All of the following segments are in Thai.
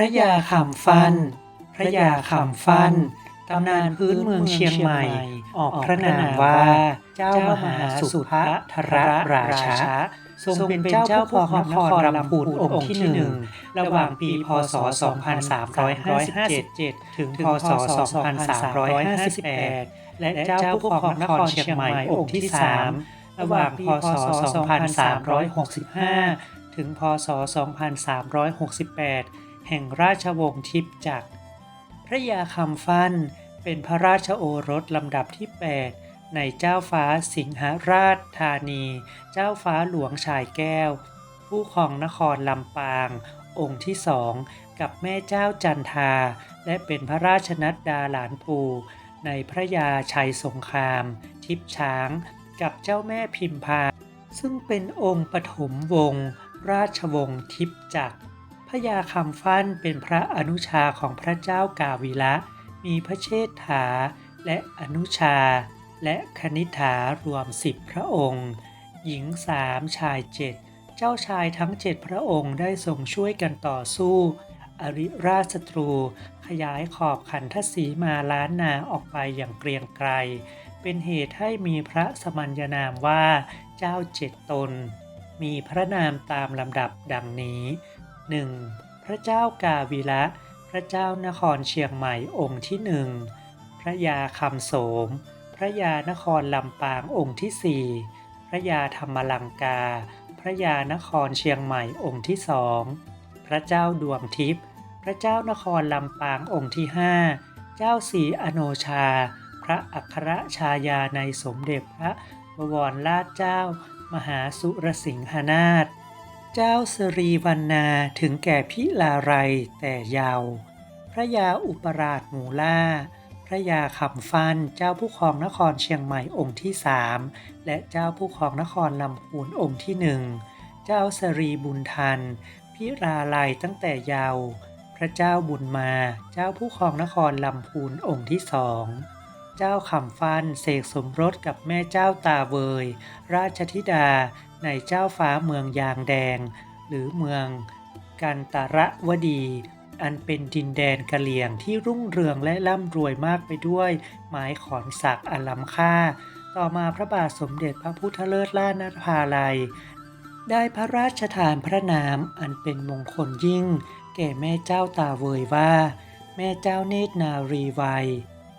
ระยาคำฟัน พระยาคำฟัน ตำนานพื้นเมืองเชียงใหม่ ออกพระนามว่า เจ้ามหาสุภะทระราชาทรงเป็นเจ้าผู้ครองนครลำพูนองค์ที่หนึ่งระหว่างปีพศ 2357 ถึงพศ 2358 และเจ้าผู้ครองนครเชียงใหม่องค์ที่สามระหว่างพศ 2365 ถึงพศ 2368 แห่งราชวงศ์ทิพจักร พระยาคำฟันเป็นพระราชโอรสลำดับที่ 8 ในเจ้าฟ้าสิงหราชธานี เจ้าฟ้าหลวงชายแก้ว ผู้ครองนครลำปาง องค์ที่สองกับแม่เจ้าจันทา และเป็นพระราชนัดดาหลานปูในพระยาชัยสงคราม ทิพช้าง กับเจ้าแม่พิมพา ซึ่งเป็นองค์ปฐมวงศ์ราชวงศ์ทิพจักร พระยาคำฟันเป็นพระอนุชาของพระเจ้ากาวิละ มีพระเชษฐาและอนุชา และคณิฐารวมสิบพระองค์ หญิงสามชายเจ็ดเจ้าชายทั้งเจ็ดพระองค์ได้ทรงช่วยกันต่อสู้ อริราชศัตรู ขยายขอบขันทศีมาล้านนาออกไปอย่างเกรียงไกร เป็นเหตุให้มีพระสมัญญนามว่าเจ้าเจ็ดตน มีพระนามตามลำดับดังนี้ 1. พระเจ้ากาวิละพระเจ้านครเชียงใหม่องค์ที่หนึ่งพระยาคำโสม พระยานครลำปางองค์ที่สี่พระยาธรรมลังกา พระยานครเชียงใหม่องค์ที่สองพระเจ้าดวงทิพย์พระเจ้านครลำปางองค์ที่ห้าเจ้าศีอโนชา พระอัครชายาในสมเด็จพระบวรราชเจ้า มหาสุรสิงหนาถ เจ้าสรีวันนาถึงแก่พิลาไรแต่ยาว พระยาอุปราชหมูล่า พระยาคำฟันเจ้าผู้ครองนครเชียงใหม่องค์ที่สามและเจ้าผู้ครองนครลำพูนองค์ที่หนึ่งเจ้าสรีบุญทัน พิราลัยตั้งแต่ยาว พระเจ้าบุญมา เจ้าผู้ครองนครลำพูนองค์ที่สองเจ้าคำฟันเสกสมรสกับแม่เจ้าตาเวย ราชธิดา ในเจ้าฟ้าเมืองยางแดง หรือเมืองกันตระวดี อันเป็นดินแดนกะเหลี่ยงที่รุ่งเรืองและร่ำรวยมากไปด้วยไม้ขอนสักอันล้ำค่า ต่อมาพระบาทสมเด็จพระพุทธเลิศล่านภาลัย ได้พระราชทานพระนามอันเป็นมงคลยิ่ง แก่แม่เจ้าตาเวยว่า แม่เจ้าเนตรนารีวัย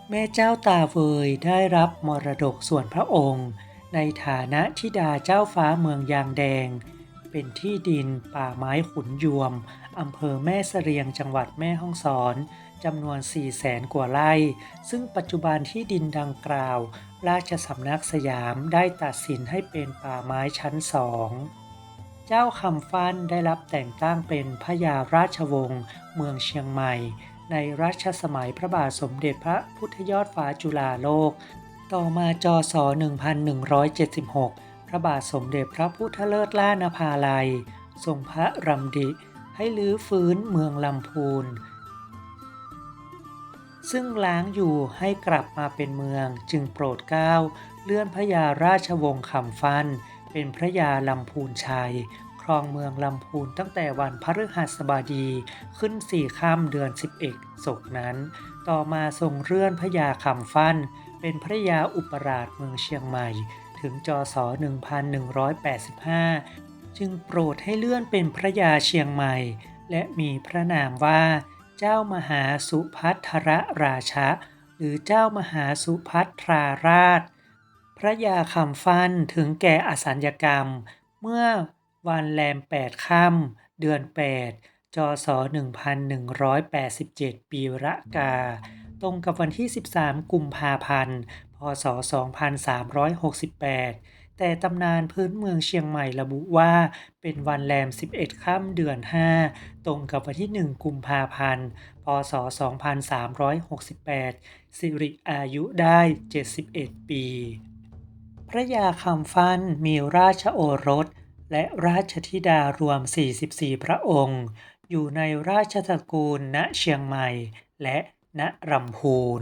แม่เจ้าตาเวยได้รับมรดกส่วนพระองค์ ในฐานะธิดาเจ้าฟ้าเมืองยางแดง เป็นที่ดินป่าไม้ขุนยวมอำเภอแม่เสรียงจังหวัดแม่ฮ่องสอนจำนวน4แสนกว่าไร่ ซึ่งปัจจุบันที่ดินดังกล่าว ราชสำนักสยามได้ตัดสินให้เป็นป่าไม้ชั้นสองเจ้าคำฟันได้รับแต่งตั้งเป็นพระยาราชวงศ์เมืองเชียงใหม่ ในรัชสมัยพระบาทสมเด็จพระพุทธยอดฟ้าจุฬาโลก ต่อมาจศ1176 พระบาทสมเด็จพระพุทธเลิศล่านภาลัย ทรงพระรำดิ ให้ลื้อฟื้นเมืองลำพูน ซึ่งล้างอยู่ให้กลับมาเป็นเมืองจึงโปรดเกล้าเลื่อนพระยาราชวงศ์คำฟัน เป็นพระยาลำพูนชัย ครองเมืองลำพูนตั้งแต่วันพฤหัสบดีขึ้นสี่ค่ำเดือน 11ศกนั้น ต่อมาทรงเลื่อนพระยาคำฟัน เป็นพระยาอุปราชเมืองเชียงใหม่ ถึงจศ 1185 จึงโปรดให้เลื่อนเป็นพระยาเชียงใหม่ และมีพระนามว่า เจ้ามหาสุพัทรราชะ หรือเจ้ามหาสุพัทราราช พระยาคำฟันถึงแก่อสัญญกรรม เมื่อวันแรมแปดค่ำเดือน8จศ 1187 ปีระกา ตรงกับวันที่ 13 กุมภาพันธ์ พศ 2368 แต่ตำนานพื้นเมืองเชียงใหม่ระบุว่า เป็นวันแรม 11 ค่ำเดือน 5 ตรงกับวันที่ 1 กุมภาพันธ์ พศ 2368 สิริอายุได้ 71 ปี พระยาคำฟันมีราชโอรส และราชธิดารวม 44 พระองค์ อยู่ในราชตระกูลณเชียงใหม่ และ ณรำพูน